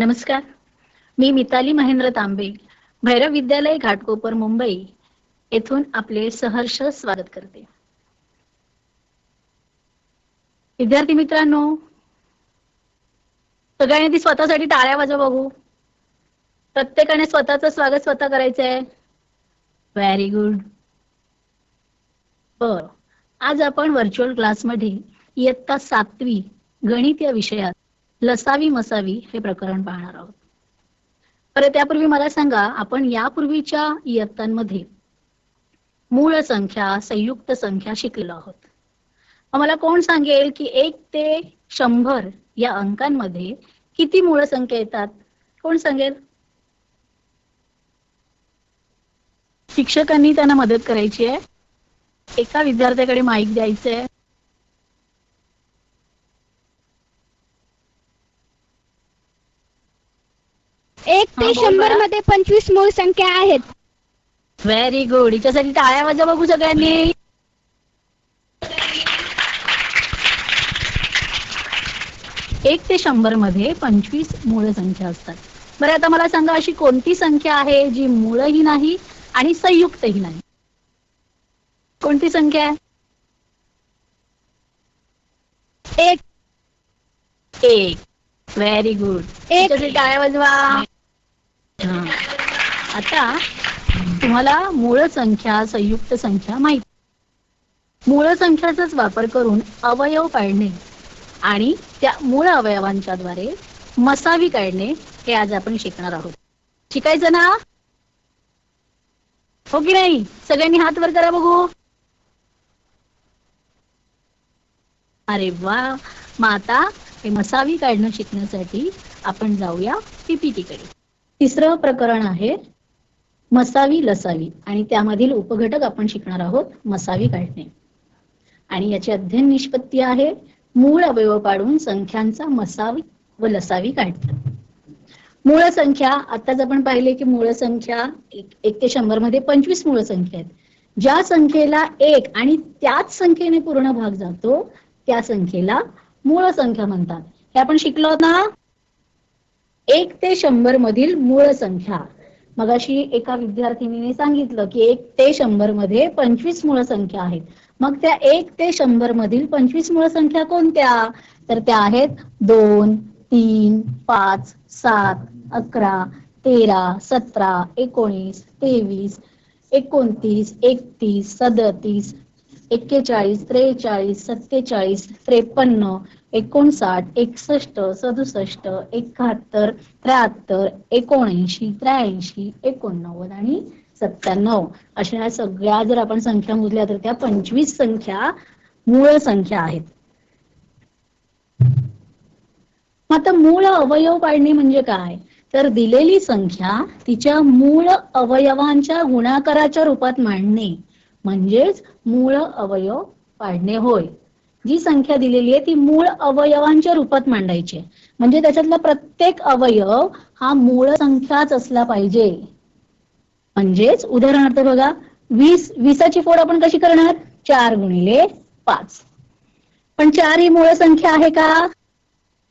नमस्कार. मी मिताली महेंद्र तांबे भैरव विद्यालय घाटकोपर मुंबई. येथून आपले सहर्ष स्वागत करते. विद्यार्थी मित्रांनो सगळ्यांनी ती स्वतःसाठी टाळ्या वाजव बघू. प्रत्येकाने स्वतःचं स्वागत स्वतः करायचंय. व्हेरी गुड बर. आज आपण व्हर्च्युअल क्लासमध्ये इयत्ता सातवी गणित या विषयात लसावी मसावी हे प्रकरण पाहणार आहोत. तर त्यापूर्वी मला सांगा आपण यापूर्वीच्या इयत्तांमध्ये मूळ संख्या संयुक्त संख्या शिकलेलो आहोत. मला कोण सांगेल की एक ते शंभर या अंकांमध्ये किती मूळ संख्या येतात? कोण सांगेल? शिक्षकांनी त्यांना मदत करायची आहे. एका विद्यार्थ्याकडे माईक द्यायचंय. एक ते शंभर. मध्ये पंचवीस मूळ संख्या आहेत. व्हेरी गुड हिच्यासाठी टाळ्या वाजा बघू सगळ्यांनी. एक ते शंभरमध्ये पंचवीस मूळ संख्या असतात. बरं आता मला सांगा अशी कोणती संख्या आहे जी मूळही नाही आणि संयुक्तही नाही? कोणती संख्या आहे? एक. एक. व्हेरी गुड एक. एक टाळ्या वाजवा. आता तुम्हाला मूळ संख्या संयुक्त संख्या माहिती. मूळ संख्याचाच वापर करून अवयव पाडणे आणि त्या मूळ अवयवांच्या द्वारे मसावी काढणे हे आज आपण शिकणार आहोत. शिकायचं ना? हो की नाही? सगळ्यांनी हात वर करा बघू. अरे वा. मग हे मसावी काढणं शिकण्यासाठी आपण जाऊया पीपीटी कडे तिसरं प्रकरण आहे मसावी लसावी. आणि त्यामधील उपघटक आपण शिकणार आहोत मसावी काढणे. आणि याची अध्ययन निष्पत्ती आहे मूळ अवयव पाडून संख्यांचा मसावी व लसावी काढतात मूळ संख्या आताच आपण पाहिले की मूळ संख्या एक एक ते शंभरमध्ये पंचवीस मूळ संख्या आहेत. ज्या संख्येला एक आणि त्याच संख्येने पूर्ण भाग जातो त्या संख्येला मूळ संख्या म्हणतात. हे आपण शिकलो ना? एक ते शंभर मधील मूळ संख्या. मगाशी एका विद्यार्थिनीने सांगितलं की एक ते शंभरमध्ये पंचवीस मूळ संख्या आहेत. मग त्या एक ते शंभर मधील पंचवीस मूळ संख्या कोणत्या? तर त्या आहेत दोन तीन पाच सात अकरा तेरा सतरा एकोणीस तेवीस एकोणतीस एकतीस सदतीस एक्केचाळीस त्रेचाळीस सत्तेचाळीस त्रेपन्न एकोणसाठ एकसष्ट सदुसष्ट एकाहत्तर त्र्याहत्तर एकोणऐंशी त्र्याऐंशी एकोणनव्वद आणि सत्त्याण्णव. अशा ह्या सगळ्या जर आपण संख्या मोजल्या तर त्या पंचवीस संख्या मूळ संख्या आहेत. आता मूळ अवयव काढणे म्हणजे काय? तर दिलेली संख्या तिच्या मूळ अवयवांच्या गुणाकाराच्या रूपात मांडणे. म्हणजेच मूळ अवयव पाडणे होय. जी संख्या दिलेली आहे ती मूळ अवयवांच्या रूपात मांडायची आहे. म्हणजे त्याच्यातला प्रत्येक अवयव हा मूळ संख्याच असला पाहिजे. म्हणजेच उदाहरणार्थ बघा वीस वीसाची फोड आपण कशी करणार? चार गुणिले पाच. पण चार ही मूळ संख्या आहे का?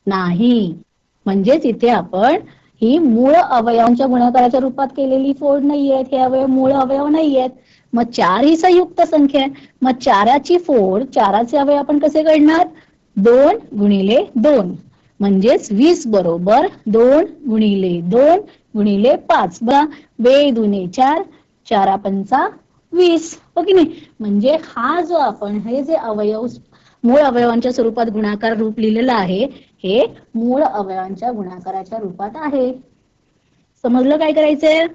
नाही. म्हणजेच इथे आपण ही मूळ अवयवांच्या गुणाकाराच्या रूपात केलेली फोड नाहीयेत हे अवयव मूळ अवयव नाहीयेत. मग चार ही संयुक्त संख्या आहे. मग चाराची फोड चाराचे अवयव आपण कसे काढणार दोन गुणिले दोन. म्हणजेच वीस बरोबर दोन गुणिले दोन गुणिले पाच. बघा बे दुने चार चारा पंचा वीस. हो की नाही? म्हणजे हा जो आपण हे जे अवयव मूळ अवयवांच्या स्वरूपात गुणाकार रूप लिहिलेलं आहे हे मूळ अवयवांच्या गुणाकाराच्या रूपात आहे. समजलं काय करायचंय?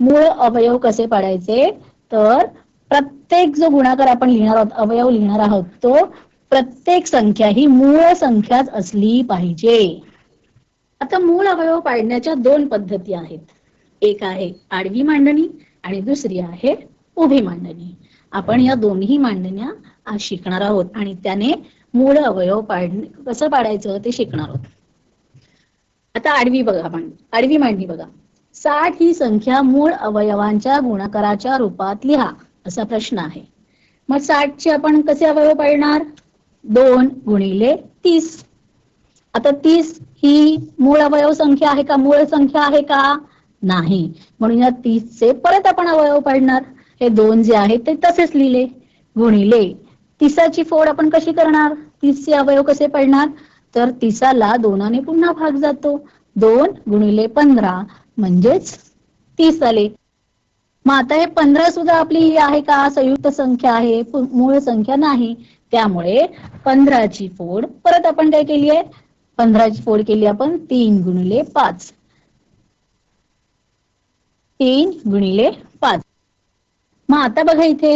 मूळ अवयव कसे पाडायचे? तर प्रत्येक जो गुणाकार आपण लिहिणार आहोत अवयव लिहिणार आहोत तो प्रत्येक संख्या ही मूळ संख्याच असली पाहिजे. आता मूळ अवयव पाडण्याच्या दोन पद्धती आहेत. एक आहे आडवी मांडणी आणि दुसरी आहे उभी मांडणी. आपण या दोन्ही मांडण्या आज शिकणार आहोत आणि त्याने मूळ अवयव पाडणे कसं पाडायचं ते शिकणार आहोत. आता आडवी बघा मांड आडवी मांडणी बघा. साठ ही संख्या मूळ अवयवांच्या गुणाकाराच्या रूपात लिहा असा प्रश्न आहे. मग साठचे आपण कसे अवयव पडणार दोन गुणिले तीस. आता तीस ही मूळ अवयव संख्या आहे का? मूळ संख्या आहे का? नाही. म्हणून या तीसचे परत आपण अवयव पाडणार हे दोन जे आहेत ते तसेच लिहिले. गुणिले तिसाची फोड आपण कशी करणार? तीसचे अवयव कसे पडणार तर तिसाला दोनाने पुन्हा भाग जातो. दोन गुणिले पंधरा. म्हणजेच तीस आले. मग आता हे पंधरा सुद्धा आपली आहे का? संयुक्त संख्या आहे मूळ संख्या नाही. त्यामुळे पंधराची फोड परत आपण काय केली आहे? पंधराची फोड केली आपण तीन गुणिले पाच. तीन गुणिले पाच. मग आता बघा इथे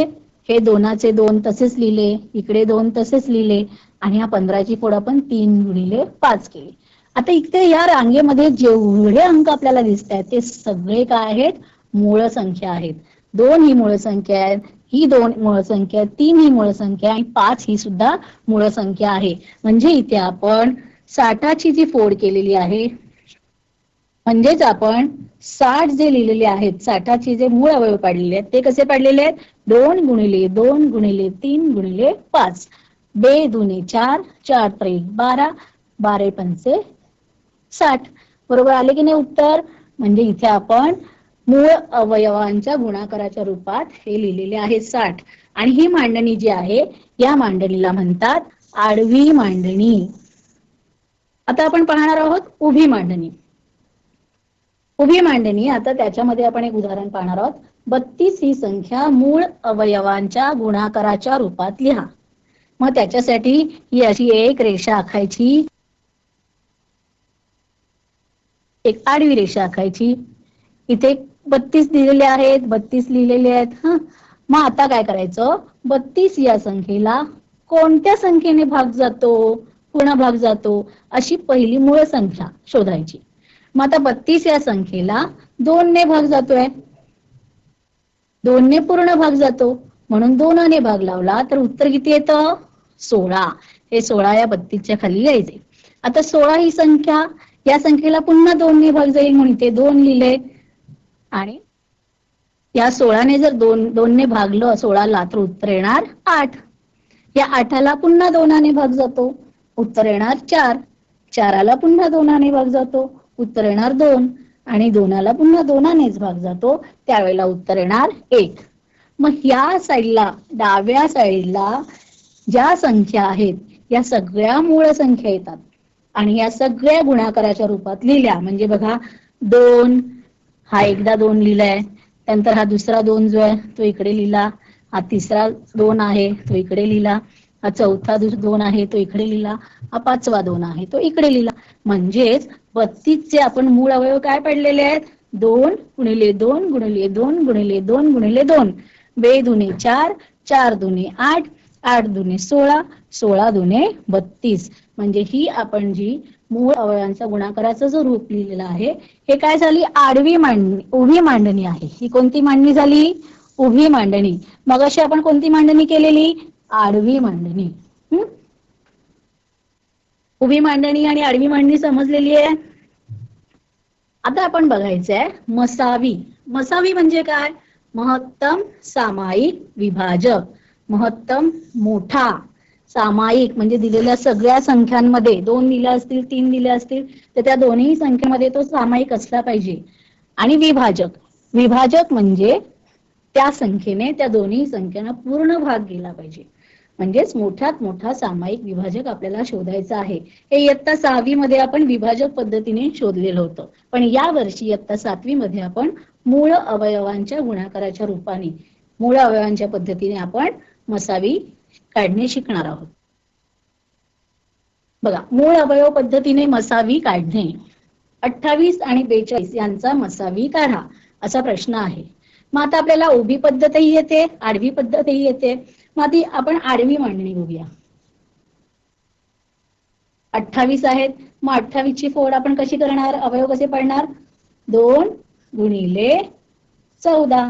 हे दोनाचे दोन तसेच लिहिले इकडे दोन तसेच लिहिले आणि ह्या पंधराची फोड आपण तीन गुणिले पाच केली. आता इथे या रांगेमध्ये जेवढे अंक आपल्याला दिसत आहेत ते सगळे काय आहेत? मूळ संख्या आहेत. दोन ही मूळ संख्या आहेत ही दोन मूळ संख्या आहे तीन ही मूळ संख्या आणि पाच ही सुद्धा मूळ संख्या आहे. म्हणजे इथे आपण साठाची जी फोड केलेली आहे म्हणजेच आपण साठ जे लिहिलेले आहेत साठाचे जे मूळ अवयव पाडलेले आहेत ते कसे पाडलेले आहेत? दोन गुणिले दोन गुणिले तीन गुणिले पाच. बे दुने चार चार त्रिक बारा बारे पंचे साठ. बरोबर आले की नाही उत्तर? म्हणजे इथे आपण मूळ अवयवांच्या गुणाकाराच्या रूपात हे लिहिलेले आहे साठ. आणि ही मांडणी जी आहे या मांडणीला म्हणतात आडवी मांडणी. आता आपण पाहणार आहोत उभी मांडणी. उभी मांडणी आता त्याच्यामध्ये आपण एक उदाहरण पाहणार आहोत. बत्तीस ही संख्या मूळ अवयवांच्या गुणाकाराच्या रूपात लिहा. मग त्याच्यासाठी ही अशी एक रेषा आखायची. एक आडवी रेषा आखायची. इथे बत्तीस दिलेले आहेत बत्तीस लिहिलेले आहेत. हा. मग आता काय करायचं? बत्तीस या संख्येला कोणत्या संख्येने भाग जातो? पूर्ण भाग जातो? अशी पहिली मूळ संख्या शोधायची. मग आता बत्तीस या संख्येला दोन ने भाग जातोय. दोन ने पूर्ण भाग जातो. म्हणून दोनाने भाग लावला तर उत्तर किती येतं? सोळा. हे सोळा या बत्तीसच्या खाली यायचे. आता सोळा ही संख्या या संख्येला पुन्हा दोनने भाग जाईल म्हणून ते दोन लिहिले आणि या सोळाने जर दोन दोनने भागलं सोळाला तर उत्तर येणार आठ. या आठाला पुन्हा दोनाने भाग जातो उत्तर येणार चार. चाराला पुन्हा दोनाने भाग जातो उत्तर येणार दोन. आणि दोनाला पुन्हा दोनानेच भाग जातो त्यावेळेला उत्तर येणार एक. मग ह्या साईडला डाव्या साईडला ज्या संख्या आहेत या सगळ्या मूळ संख्या येतात. आणि या सगळ्या गुणाकाराच्या रूपात लिहिल्या. म्हणजे बघा दोन हा एकदा दोन लिहिलाय त्यानंतर हा दुसरा दोन जो आहे तो इकडे लिहिला. हा तिसरा दोन आहे तो इकडे लिहिला. हा चौथा दोन आहे तो इकडे लिहिला. हा पाचवा दोन आहे तो इकडे लिहिला. म्हणजेच बत्तीसचे आपण मूळ अवयव काय पडलेले आहेत? दोन गुणिले दोन गुणिले दोन गुणिले दोन गुणिले दोन. बे दुने चार चार दुने आठ आठ दुने सोळा सोळा दुने बत्तीस. म्हणजे ही आपण जी मूळ अवयवांचा गुणाकाराचं जो रूप लिहिलेलं आहे हे काय झाली? आडवी मांडणी उभी मांडणी आहे. ही कोणती मांडणी झाली? उभी मांडणी. मग अशी आपण कोणती मांडणी केलेली? आडवी मांडणी. हम्म? उभी मांडणी आणि आडवी मांडणी समजलेली आहे? आता आपण बघायचंय मसावी. मसावी म्हणजे काय? महत्तम सामायिक विभाजक. महत्तम मोठा सामायिक म्हणजे दिलेल्या सगळ्या संख्यांमध्ये दोन दिल्या असतील तीन दिल्या असतील तर त्या दोन्ही संख्येमध्ये तो सामायिक असला पाहिजे. आणि विभाजक. विभाजक म्हणजे त्या संख्येने त्या दोन्ही संख्यांना पूर्ण भाग गेला पाहिजे. म्हणजेच मोठ्यात मोठा सामायिक विभाजक आपल्याला शोधायचा आहे. हे इयत्ता सहावी मध्ये आपण विभाजक पद्धतीने शोधलेलं होतं. पण या वर्षी इयत्ता सातवी मध्ये आपण मूळ अवयवांच्या गुणाकाराच्या रूपाने मूळ अवयवांच्या पद्धतीने आपण मसावी काढणे शिकणार आहोत. बघा मूळ अवयव पद्धतीने मसावी काढणे. अठ्ठावीस आणि बेचाळीस यांचा मसावी काढा असा प्रश्न आहे. मग आता आपल्याला उभी पद्धतही येते आडवी पद्धतही येते. मग आधी आपण आडवी मांडणी बघूया. अठ्ठावीस आहेत. मग अठ्ठावीस ची फोड आपण कशी करणार? अवयव कसे पडणार? दोन गुणिले चौदा.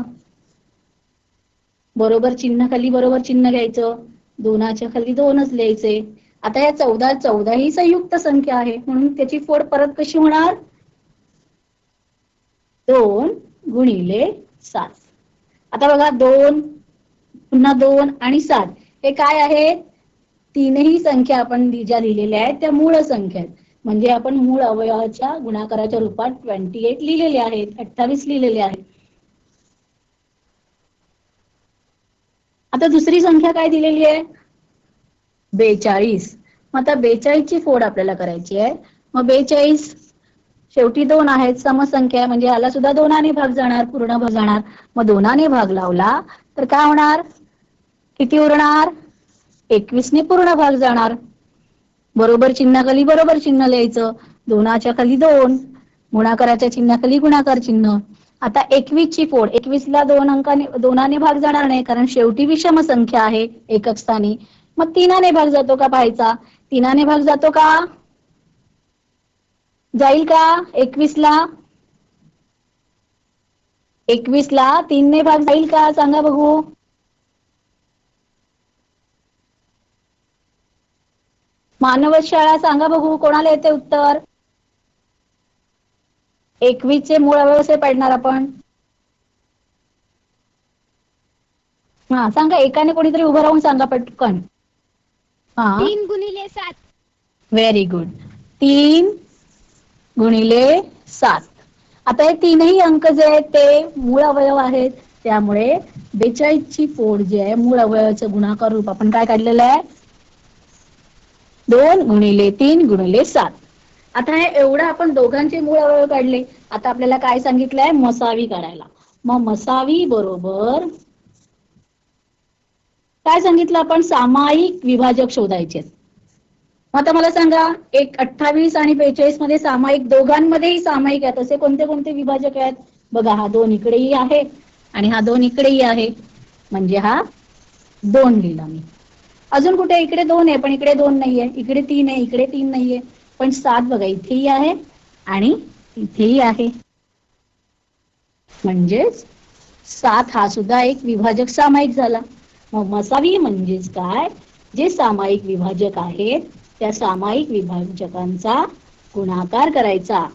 बरोबर चिन्ह खाली बरोबर चिन्ह घ्यायचं. दोनाच्या खाली दोनच लिहायचे. आता या चौदा चौदा ही संयुक्त संख्या आहे. म्हणून त्याची फोड परत कशी होणार? दोन गुणिले सात. आता बघा दोन पुन्हा दोन आणि सात. हे काय आहेत तीनही संख्या आपण ज्या लिहिलेल्या आहेत त्या मूळ संख्या आहेत. म्हणजे आपण मूळ अवयवाच्या गुणाकाराच्या रूपात ट्वेंटी एट लिहिलेले आहेत अठ्ठावीस लिहिलेले आहेत. आता दुसरी संख्या काय दिलेली आहे? बेचाळीस. मग आता बेचाळीसची फोड आपल्याला करायची आहे. मग बेचाळीस शेवटी दोन आहेत. समसंख्या म्हणजे याला सुद्धा दोनाने भाग जाणार पूर्ण भाग जाणार. मग दोनाने भाग लावला तर काय होणार? किती उरणार? एकवीसने पूर्ण भाग जाणार. बरोबर चिन्हाखाली बरोबर चिन्ह लिहायचं. दोनाच्या खाली दोन गुणाकाराच्या चिन्हाखाली गुणाकार चिन्ह. आता एकवीस ची फोड एकवीसला दोन अंकाने दोनाने भाग जाणार नाही कारण शेवटी विषम संख्या आहे एकक स्थानी. मग तीनाने भाग जातो का पाहायचा? तीनाने भाग जातो का? जाईल का? एकवीसला एकवीसला तीनने भाग जाईल का? सांगा बघू. मानवत शाळा सांगा बघू कोणाला येते उत्तर? एकवीस चे मूळ अवयव पडणार आपण. हा सांगा एकाने कोणीतरी उभं राहून सांगा पटकन. हा. तीन गुणिले सात. व्हेरी गुड तीन गुणिले सात. आता हे तीनही अंक जे आहेत ते मूळ अवयव आहेत. त्यामुळे बेचाळीस ची फोड जी आहे मूळ अवयवाचं गुणाकार रूप आपण काय काढलेलं आहे? दोन गुणिले तीन गुणिले सात. आता हे एवढं आपण दोघांचे मूळ अवयव काढले. आता आपल्याला काय सांगितलंय? मसावी काढायला. मग मसावी बरोबर काय सांगितलं आपण? सामायिक विभाजक शोधायचे. मग आता मला सांगा एक अठ्ठावीस आणि बेचाळीसमध्ये सामायिक दोघांमध्येही सामायिक आहेत. असे कोणते कोणते विभाजक आहेत? बघा हा दोन इकडेही आहे आणि हा दोन इकडेही आहे. म्हणजे हा दोन लिहिला मी. अजून कुठे? इकडे दोन आहे पण इकडे दोन नाहीये. इकडे तीन आहे इकडे तीन नाहीये. पण सात बघा इथेही आहे आणि इथेही आहे. म्हणजेच सात हा सुद्धा एक विभाजक सामायिक झाला. मग मसावी म्हणजेच काय? जे सामायिक विभाजक आहेत त्या सामायिक विभाजकांचा गुणाकार करायचा.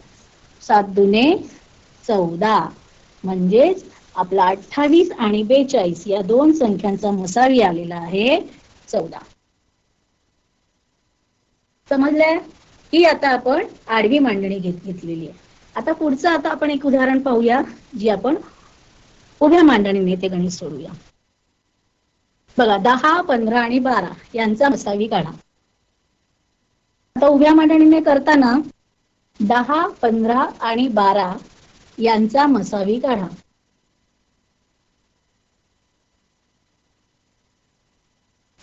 सात दुने चौदा. म्हणजेच आपला अठ्ठावीस आणि बेचाळीस या दोन संख्यांचा मसावी आलेला आहे चौदा. समजलंय? ही आता आपण आडवी मांडणी घेत घेतलेली आहे. आता पुढचं आता आपण एक उदाहरण पाहूया जी आपण उभ्या मांडणीने ते गणित सोडूया. बघा दहा पंधरा आणि बारा यांचा मसावी काढा. आता उभ्या मांडणीने करताना दहा पंधरा आणि बारा यांचा मसावी काढा.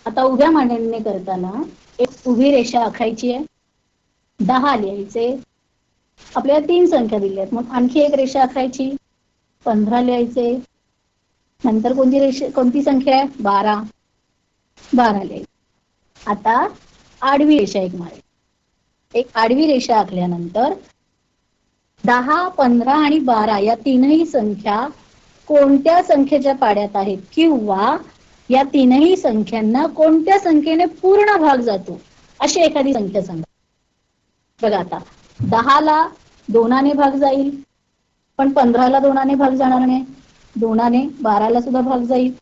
आता उभ्या मांडणीने करताना एक उभी रेषा आखायची आहे. दहा लिहायचे. आपल्याला तीन संख्या दिल्या आहेत. मग आणखी एक रेषा आखायची पंधरा लिहायचे. नंतर कोणती रेषा कोणती संख्या आहे? बारा. बारा लिहायची. आता आडवी रेषा एक मारे. एक आडवी रेषा आखल्यानंतर दहा पंधरा आणि बारा या तीनही संख्या कोणत्या संख्येच्या पाड्यात आहेत? किंवा या तीनही संख्यांना कोणत्या संख्येने पूर्ण भाग जातो? अशी एखादी संख्या सांगा. बघा आता दहाला दोनाने भाग जाईल पण पंधराला दोनाने भाग जाणार नाही. दोनाने बाराला सुद्धा भाग जाईल.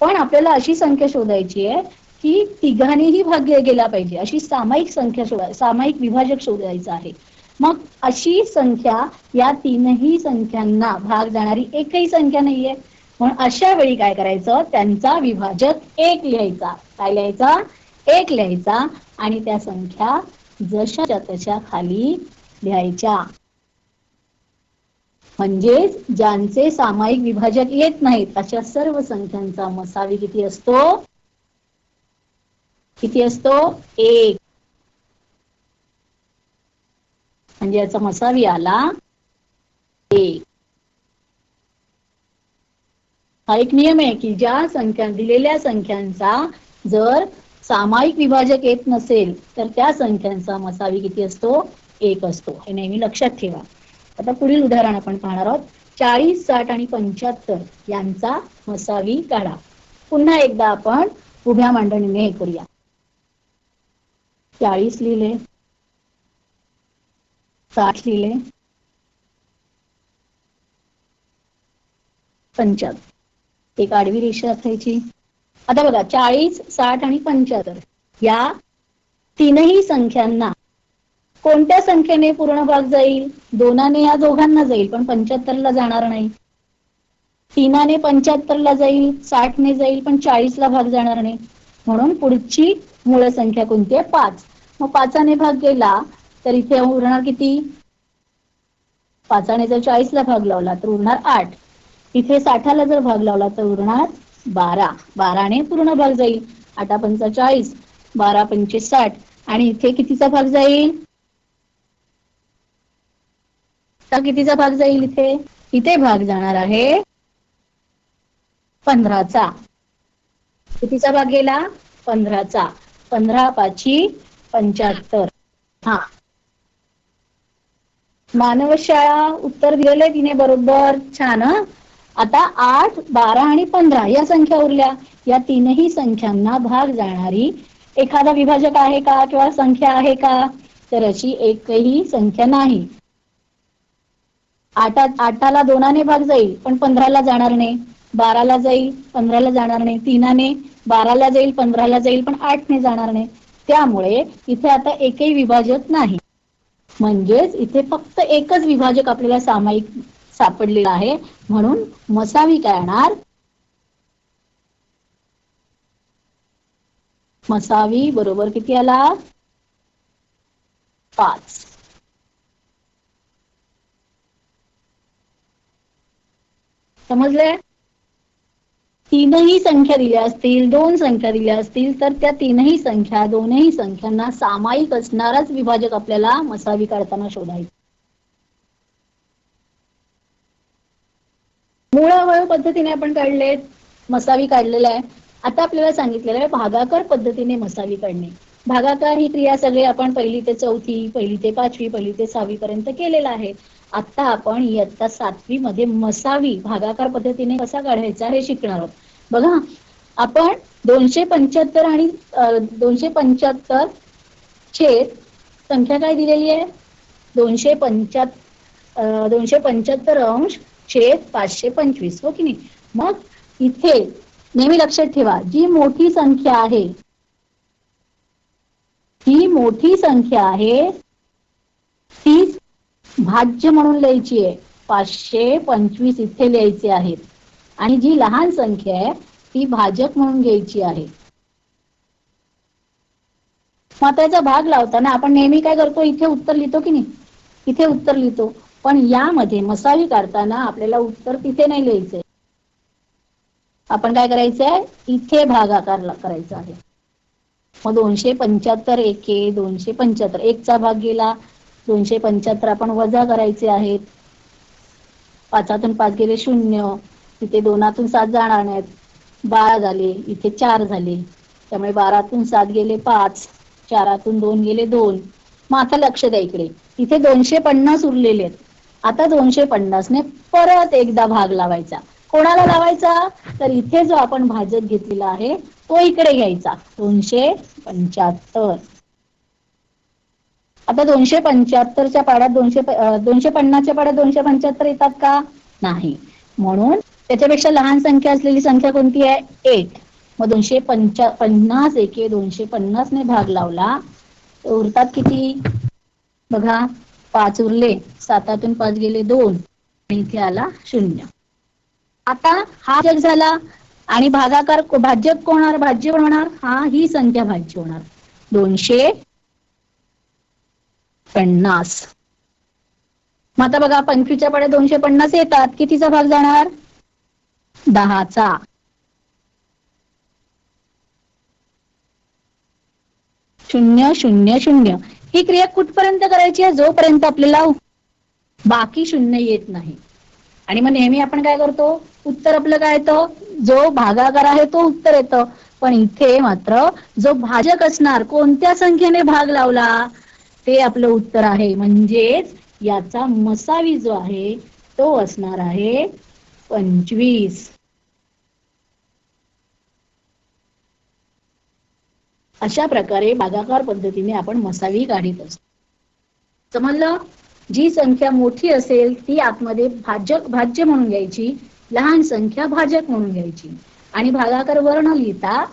पण आपल्याला अशी संख्या शोधायची आहे की तिघांनीही भाग गेला पाहिजे. अशी सामायिक संख्या शोधा सामायिक विभाजक शोधायचा आहे. मग अशी संख्या या तीनही संख्यांना भाग जाणारी एकही संख्या नाहीये. म्हणून अशा वेळी काय करायचं? त्यांचा विभाजक एक लिहायचा. काय लिहायचा? एक लिहायचा. आणि त्या संख्या जशाच्या तशा खाली लिहायच्या. म्हणजेच ज्यांचे सामायिक विभाजक येत नाहीत अशा सर्व संख्यांचा मसावी किती असतो? किती असतो? एक. म्हणजे याचा मसावी आला एक. हा एक नियम आहे की ज्या संख्या दिलेल्या संख्यांचा जर सामायिक विभाजक येत नसेल तर त्या संख्यांचा मसावी किती असतो? एक असतो. हे नेहमी लक्षात ठेवा. आता पुढील उदाहरण आपण पाहणार आहोत. चाळीस साठ आणि पंच्याहत्तर यांचा मसावी काढा. पुन्हा एकदा आपण उभ्या मांडणीने हे करूया. चाळीस लिहिले. साठ लिहिले. पंच्याहत्तर. एक आडवी रेषा असायची. आता बघा चाळीस साठ आणि पंच्याहत्तर या तीनही संख्यांना कोणत्या संख्येने पूर्ण भाग जाईल? दोनाने या दोघांना जाईल पण पंच्याहत्तरला जाणार नाही. तीनाने पंच्याहत्तरला जाईल साठने जाईल पण चाळीसला भाग जाणार नाही. म्हणून पुढची मूळ संख्या कोणती आहे? पाच. मग पाचाने भाग गेला तर इथे उरणार किती? पाचाने जर चाळीसला भाग लावला तर उरणार आठ. इथे साठाला जर भाग लावला तर उरणार बारा. बाराने पूर्ण भाग जाईल. आठा पंचा चाळीस. बारा पंचे साठ. आणि इथे कितीचा भाग जाईल? कितीचा भाग जाईल इथे? इथे भाग जाणार आहे पंधराचा. कितीचा भाग गेला? पंधराचा. पंधरा पाची पंच्याहत्तर. हा. मानवशाळा उत्तर दिलेलं तिने बरोबर. छान आता आठ बारा आणि पंधरा या संख्या उरल्या. या तीनही संख्यांना भाग जाणारी एखादा विभाजक आहे का किंवा संख्या आहे का? तर अशी एकही संख्या नाही. आठा आठाला दोनाने भाग जाईल पण पंधराला जाणार नाही. बाराला जाईल पंधराला जाणार नाही. तीनाने बाराला जाईल पंधराला जाईल पण आठने जाणार नाही. त्यामुळे इथे आता एकही विभाजक नाही. म्हणजेच इथे फक्त एकच विभाजक आपल्याला सामायिक सापडलेला आहे. म्हणून मसावी काय येणार मसावी बरोबर किती आला? पाच. समजले? तीनही संख्या दिल्या असतील दोन संख्या दिल्या असतील तर त्या तीनही संख्या दोनही संख्यांना सामायिक असणाराच विभाजक आपल्याला मसावी काढताना शोधायचा. मूळ अवयव पद्धतीने आपण काढले मसावी काढलेला आहे. आता आपल्याला सांगितलेलं आहे भागाकार पद्धतीने मसावी काढणे. भागाकार ही क्रिया सगळी आपण पहिली ते चौथी पहिली ते पाचवी पहिली ते सहावी पर्यंत केलेला आहे. आता आपण इयत्ता सातवी मध्ये मसावी भागाकार पद्धतीने कसा काढायचा हे शिकणार आहोत. बघा आपण दोनशे पंच्याहत्तर आणि दोनशे पंच्याहत्तर छेद संख्या काय दिलेली आहे? दोनशे पंच्याहत्तर दोनशे पंच्याहत्तर अंश छेद पाचशे पंचवीस हो की नाही? मग इथे नेहमी लक्षात ठेवा जी मोठी संख्या आहे ही मोठी संख्या आहे ती भाज्य म्हणून लिहायची आहे. पाचशे पंचवीस इथे लिहायचे आहेत. आणि जी लहान संख्या आहे ती भाजक म्हणून घ्यायची आहे. मग त्याचा भाग लावताना आपण नेहमी काय करतो? इथे उत्तर लिहितो की नाही? इथे उत्तर लिहितो. पण यामध्ये मसावी काढताना आपल्याला उत्तर तिथे नाही लिहायचंय. आपण काय करायचंय? इथे भागाकार करायचा आहे. मग दोनशे पंच्याहत्तर एके दोनशे पंच्याहत्तर. एकचा भाग गेला दोनशे पंच्याहत्तर आपण वजा करायचे आहेत. पाचातून पाच गेले शून्य. इथे दोनातून सात जाणार नाहीत. बारा झाले इथे चार झाले. त्यामुळे बारातून सात गेले पाच चारातून दोन गेले दोन. मग आता लक्ष द्या इकडे. इथे दोनशे पन्नास उरलेले आहेत. आता दोनशे पन्नासने परत एकदा भाग लावायचा. कोणाला लावायचा? तर इथे जो आपण भाजक घेतलेला आहे तो इकडे घ्यायचा. दोनशे पंच्याहत्तर. आता दोनशे पंच्याहत्तरच्या पाड्यात दोनशे दोनशे पन्नासच्या पाड्यात दोनशे पंच्याहत्तर येतात का? नाही. म्हणून त्याच्यापेक्षा लहान संख्या असलेली संख्या कोणती आहे? एक. मग दोनशे पंचा पन्नास एके दोनशे पन्नासने भाग लावला. उरतात किती? बघा. पाच उरले सातातून पाच गेले दोन. आणि इथे आला शून्य. आता हा जग झाला आणि भागाकार भाज्य कोणार होणार? भाज्य होणार? हा ही संख्या भाज्य होणार. दोनशे पन्नास. मग आता बघा पंचवीसच्या पडे दोनशे पन्नास येतात. कितीचा भाग जाणार? दहाचा. शून्य शून्य शून्य. ही क्रिया कुठपर्यंत करायची आहे? जोपर्यंत आपल्याला बाकी शून्य येत नाही. आणि मग नेहमी आपण काय करतो? उत्तर आपलं काय येतं? जो भागाकार आहे तो उत्तर येतं. पण इथे मात्र जो भाजक असणार कोणत्या संख्येने भाग लावला? ते आपलं उत्तर आहे. म्हणजेच याचा मसावी जो आहे तो असणार आहे पंचवीस. अशा प्रकारे भागाकार पद्धतीने आपण मसावी काढीत असतो. समजलं जी संख्या मोठी असेल ती आतमध्ये भाजक भाज्य म्हणून घ्यायची लहान संख्या भाजक म्हणून घ्यायची. आणि भागाकार वर्ण लिहिता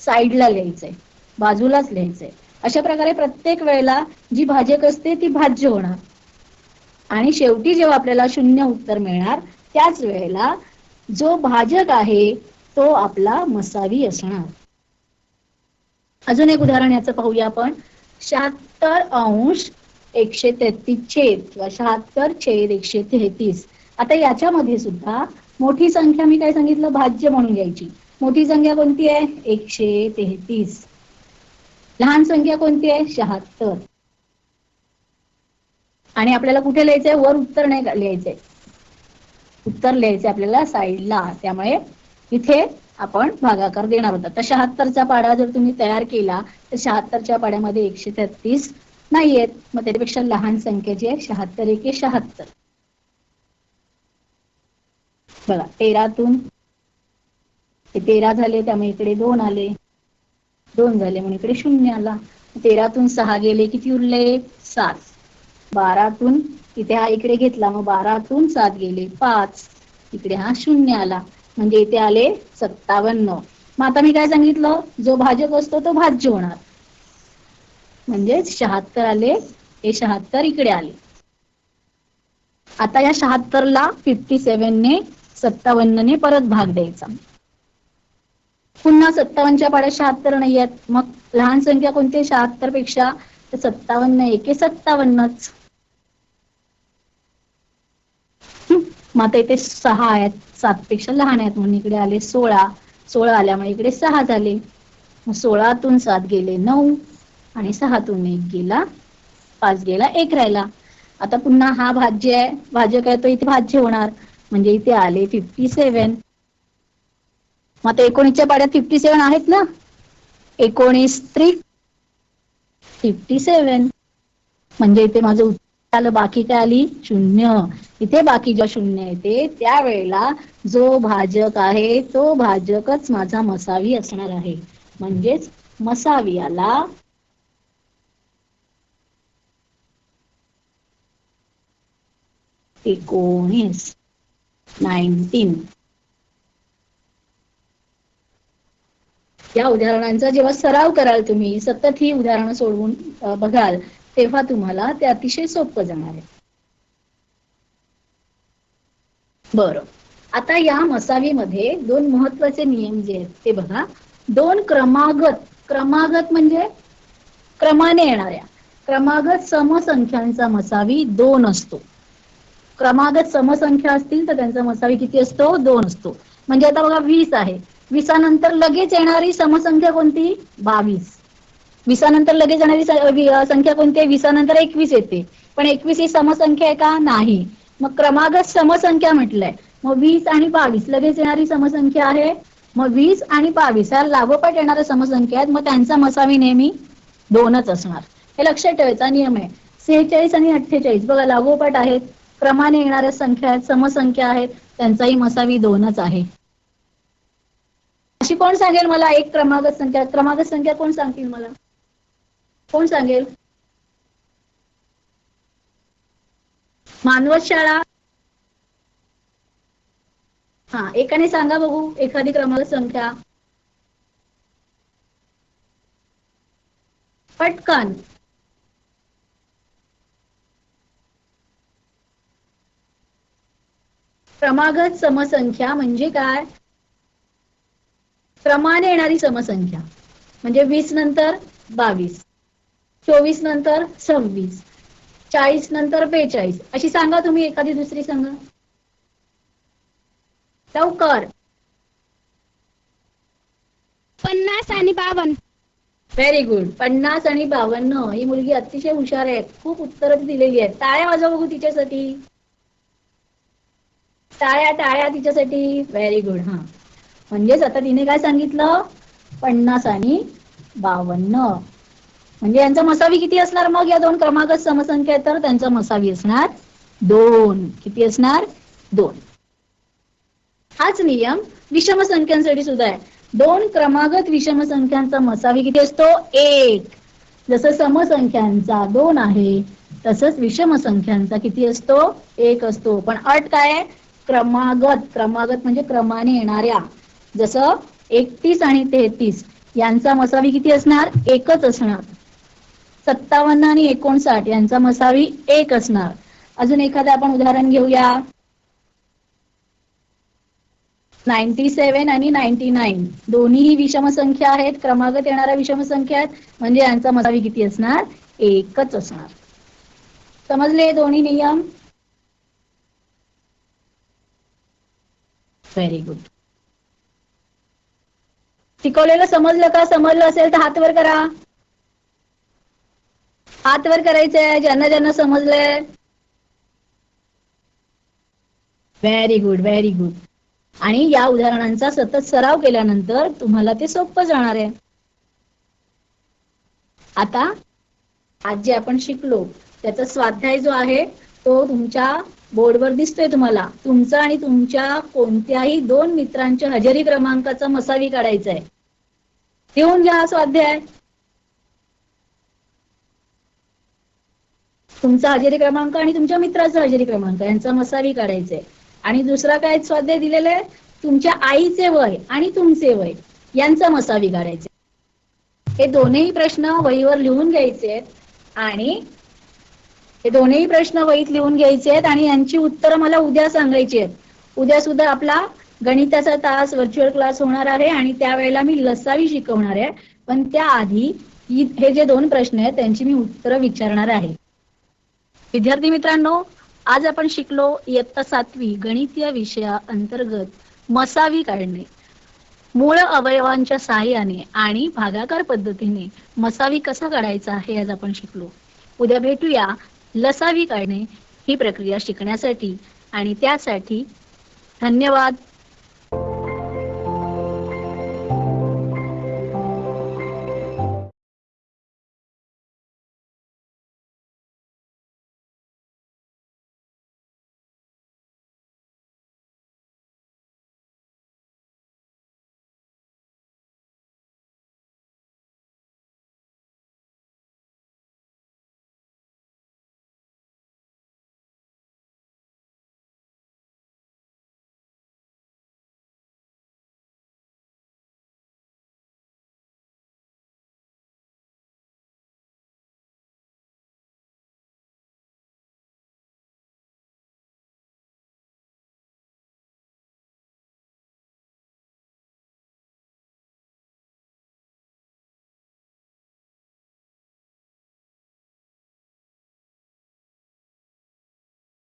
साईडला लिहायचंय बाजूलाच लिहायचंय. अशा प्रकारे प्रत्येक वेळेला जी भाजक असते ती भाज्य होणार. आणि शेवटी जेव्हा आपल्याला शून्य उत्तर मिळणार त्याच वेळेला जो भाजक आहे तो आपला मसावी असणार. अजून एक उदाहरण याचं पाहूया आपण. शहात्तर अंश एकशे तेहतीस छेद किंवा शहात्तर छेद एकशे तेहतीस. आता याच्यामध्ये सुद्धा मोठी संख्या मी काय सांगितलं? भाज्य म्हणून घ्यायची. मोठी संख्या कोणती आहे? एकशे तेहतीस. लहान संख्या कोणती आहे? शहात्तर. आणि आपल्याला कुठे लिहायचंय? वर उत्तर नाही लिहायचंय. उत्तर लिहायचंय आपल्याला साईडला त्यामुळे इथे आपण भागाकार देणार होता. तर शहात्तरचा पाडा जर तुम्ही तयार केला तर शहात्तरच्या पाड्यामध्ये एकशे तेहतीस नाहीयेत. मग त्याच्यापेक्षा लहान संख्या जी आहे शहात्तर एके शहात्तर. बघा तेरातून तेरा झाले त्यामुळे इकडे दोन आले. दोन झाले म्हणून इकडे शून्य आला. तेरातून सहा गेले किती उरले? सात. बारातून इथे हा इकडे घेतला मग बारातून सात गेले पाच. इकडे हा शून्य आला. म्हणजे इथे आले सत्तावन्न. मग आता मी काय सांगितलं? जो भाजक असतो तो भाज्य होणार. म्हणजेच शहात्तर आले हे शहात्तर इकडे आले. आता या शहात्तरला फिफ्टी सेव्हनने सत्तावन्नने परत भाग द्यायचा. पुन्हा सत्तावन्नच्या पाड्या शहात्तर नाही आहेत मग लहान संख्या कोणती शहात्तरपेक्षा सत्तावन्न एके सत्तावन्नच. मग आता इथे सहा आहेत. सात पेक्षा लहान आहेत म्हणून इकडे आले सोळा. सोळा आल्यामुळे इकडे सहा झाले. मग सोळातून सात गेले नऊ आणि सहातून एक गेला पाच गेला एक राहिला. आता पुन्हा हा भाज्य आहे. भाज्य काय? तो इथे भाज्य होणार. म्हणजे इथे आले फिफ्टी सेवन मग आता एकोणीसच्या पाड्यात फिफ्टी सेवन आहेत ना? एकोणीस त्रिक फिफ्टी सेवन म्हणजे इथे माझं उत्तर आलं बाकी काय आली? शून्य. इथे बाकी जेव्हा शून्य येते त्यावेळेला जो भाजक आहे तो भाजकच माझा मसावी असणार आहे. म्हणजेच मसावी आला एकोणीस नाईन्टीन. या उदाहरणांचा जेव्हा सराव कराल तुम्ही सतत ही उदाहरणं सोडवून बघाल तेव्हा तुम्हाला ते अतिशय सोपं जाणार आहे. बरं. आता या मसावीमध्ये दोन महत्त्वाचे नियम जे आहेत ते बघा. दोन क्रमागत क्रमागत म्हणजे क्रमाने येणाऱ्या. क्रमागत समसंख्यांचा मसावी दोन असतो. क्रमागत समसंख्या असतील तर त्यांचा मसावी किती असतो? दोन असतो. म्हणजे आता बघा वीस आहे. विसानंतर लगेच येणारी समसंख्या कोणती? बावीस. विसानंतर लगेच येणारी संख्या कोणती आहे? विसानंतर एकवीस येते. पण एकवीस ही समसंख्या आहे का? नाही. मग क्रमागत समसंख्या म्हटलंय. मग वीस आणि बावीस. लगेच येणारी समसंख्या आहे. मग वीस आणि बावीस. ह्या लागोपाठ येणाऱ्या समसंख्या आहेत. मग त्यांचा मसावी नेहमी दोनच असणार. हे लक्षात ठेवायचा नियम आहे. सेहेचाळीस आणि अठ्ठेचाळीस. बघा लागोपाठ आहेत. क्रमाने येणाऱ्या संख्या आहेत. समसंख्या आहेत. त्यांचाही मसावी दोनच आहे. अशी कोण सांगेल मला? एक क्रमागत संख्या. क्रमागत संख्या कोण सांगतील मला? कोण सांगेल? मानवत शाळा? हा एकाने सांगा बघू एखादी क्रमांक संख्या पटकन. क्रमागत समसंख्या म्हणजे काय? क्रमाने येणारी समसंख्या. म्हणजे वीस नंतर बावीस. चोवीस नंतर सव्वीस चाळीस नंतर बेचाळीस. अशी सांगा तुम्ही एखादी दुसरी सांगा. लवकर. पन्नास आणि बावन्न व्हेरी गुड पन्नास आणि बावन्न. ही मुलगी अतिशय हुशार आहे. खूप उत्तरं दिलेली आहेत. टाळ्या वाजवा बघू तिच्यासाठी. टाळ्या टाळ्या तिच्यासाठी. व्हेरी गुड हा. म्हणजेच आता तिने काय सांगितलं? पन्नास आणि बावन्न. म्हणजे यांचा मसावी किती असणार मग? या दोन क्रमागत समसंख्या तर त्यांचा मसावी असणार दोन. किती असणार? दोन. हाच नियम विषम संख्यांसाठी सुद्धा आहे. दोन क्रमागत विषम संख्यांचा मसावी किती असतो? एक. जसं समसंख्यांचा दोन आहे तसंच विषम संख्यांचा किती असतो? एक असतो. पण अट काय आहे? क्रमागत. क्रमागत म्हणजे क्रमाने येणाऱ्या. जसं एकतीस आणि तेहतीस. यांचा मसावी किती असणार? एकच असणार. सत्तावन्न आणि एकोणसाठ यांचा मसावी एक असणार. अजून एखादं आपण उदाहरण घेऊया. नाईन्टी सेव्हन आणि नाईन्टी नाईन दोन्हीही विषम संख्या आहेत. क्रमागत येणाऱ्या विषम संख्या आहेत म्हणजे यांचा मसावी किती असणार? एकच असणार. समजले दोन्ही नियम? व्हेरी गुड शिकवलेलं समजलं का? समजलं असेल तर हात वर करा. हात वर करायचंय ज्यांना ज्यांना समजलंय. व्हेरी गुड व्हेरी गुड आणि या उदाहरणांचा सतत सराव केल्यानंतर तुम्हाला ते सोपं जाणार आहे. आता आज जे आपण शिकलो त्याचा स्वाध्याय जो आहे तो तुमच्या बोर्डवर दिसतोय तुम्हाला. तुमचा आणि तुमच्या कोणत्याही दोन मित्रांच्या हजेरी क्रमांकाचा मसावी काढायचा आहे. लिहून घ्या हा स्वाध्याय. तुमचा हजेरी क्रमांक आणि तुमच्या मित्राचा हजेरी क्रमांक यांचा मसावी काढायचा आहे आणि दुसरा काय स्वाध्याय दिलेला आहे? तुमच्या आईचे वय आणि तुमचे वय यांचा मसावी काढायचे हे दोन्ही प्रश्न वहीवर लिहून घ्यायचे आहेत आणि हे दोन्ही प्रश्न वहीत लिहून घ्यायचे आहेत आणि यांची उत्तरं मला उद्या सांगायची आहेत. उद्या सुद्धा आपला गणिताचा तास व्हर्च्युअल क्लास होणार आहे आणि त्यावेळेला मी लसावी शिकवणार आहे. पण त्याआधी हे जे दोन प्रश्न आहेत त्यांची मी उत्तरं विचारणार आहे. विद्यार्थी मित्रांनो आज आपण शिकलो इयत्ता सातवी गणितीय विषया अंतर्गत मसावी काढणे. मूळ अवयवांच्या सहाय्याने आणि भागाकार पद्धतीने मसावी कसा काढायचा हे आज आपण शिकलो. उद्या भेटूया लसावी काढणे ही प्रक्रिया शिकण्यासाठी आणि त्यासाठी धन्यवाद.